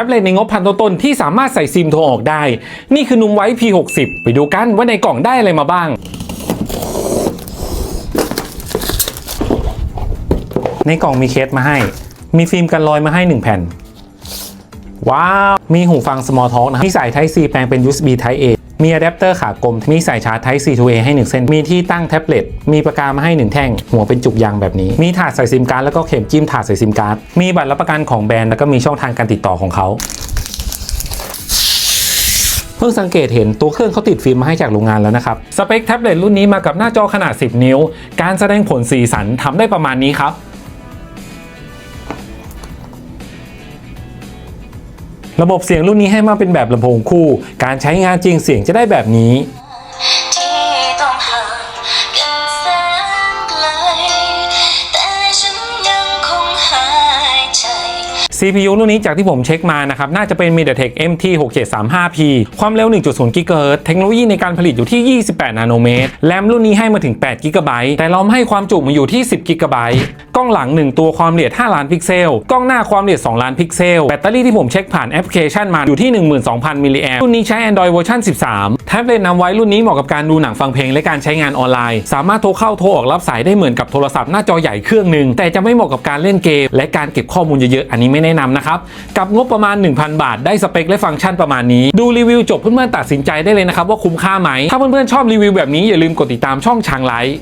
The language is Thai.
ท็บเล็ตในงบพันต้นๆที่สามารถใส่ซิมโทรออกได้ นี่คือนุ่มไว้ P60 ไปดูกันว่าในกล่องได้อะไรมาบ้างในกล่องมีเคสมาให้ มีฟิล์มกันรอยมาให้ 1 แผ่น ว้าว มีหูฟัง Small Talk นะมีสาย Type C แปลงเป็น USB Type A มีอะแดปเตอร์ขากลม มีสายชาร์จ Type C to A ให้ 1 เส้น มีที่ตั้งแท็บเล็ต มีปากกามาให้ 1 แท่ง หัวเป็นจุกยางแบบนี้ มีถาดใส่ซิมการ์ดแล้วก็เข็มจิ้มถาดใส่ซิมการ์ด มีบัตรรับประกันของแบรนด์แล้วก็มีช่องทางการติดต่อของเขาเพิ่งสังเกตเห็นตัวเครื่องเขาติดฟิล์มมาให้จากโรงงานแล้วนะครับ สเปคแท็บเล็ตรุ่นนี้มากับหน้าจอขนาด 10 นิ้ว การแสดงผลสีสันทำได้ประมาณนี้ครับ ระบบเสียงรุ่นนี้ให้มาเป็นแบบลำโพงคู่ การใช้งานจริงเสียงจะได้แบบนี้ CPU รุ่นนี้จากที่ผมเช็คมานะครับน่าจะเป็น MediaTek MT 6735P ความเร็ว 1.0 GHz เทคโนโลยีในการผลิตอยู่ที่ 28 นาโนเมตร แรมรุ่นนี้ให้มาถึง 8 GB แต่ล้อมให้ความจุมาอยู่ที่ 10 GB กล้องหลัง 1 ตัวความละเอียด 5 ล้านพิกเซล กล้องหน้าความละเอียด 2 ล้านพิกเซล แบตเตอรี่ที่ผมเช็คผ่านแอปพลิเคชันมาอยู่ที่ 12,000 มิลลิแอมรุ่นนี้ใช้ Android เวอร์ชัน13 แท็บเล็ตนำไว้รุ่นนี้เหมาะกับการดูหนังฟังเพลงและการใช้งานออนไลน์ สามารถโทรเข้าโทรออกรับสายได้เหมือนกับโทรศัพท์หน้าจอใหญ่เครื่องหนึ่งแต่จะไม่เหมาะกับการเล่นเกม และการเก็บข้อมูลเยอะๆอันนี้ไม่แนะนำนะครับ กับงบประมาณ 1,000 บาท ได้สเปคและฟังก์ชันประมาณนี้ ดูรีวิวจบเพื่อนๆตัดสินใจได้เลยนะครับว่าคุ้มค่าไหม ถ้าเพื่อนๆชอบรีวิวแบบนี้อย่าลืมกดติดตามช่องช้างไลท์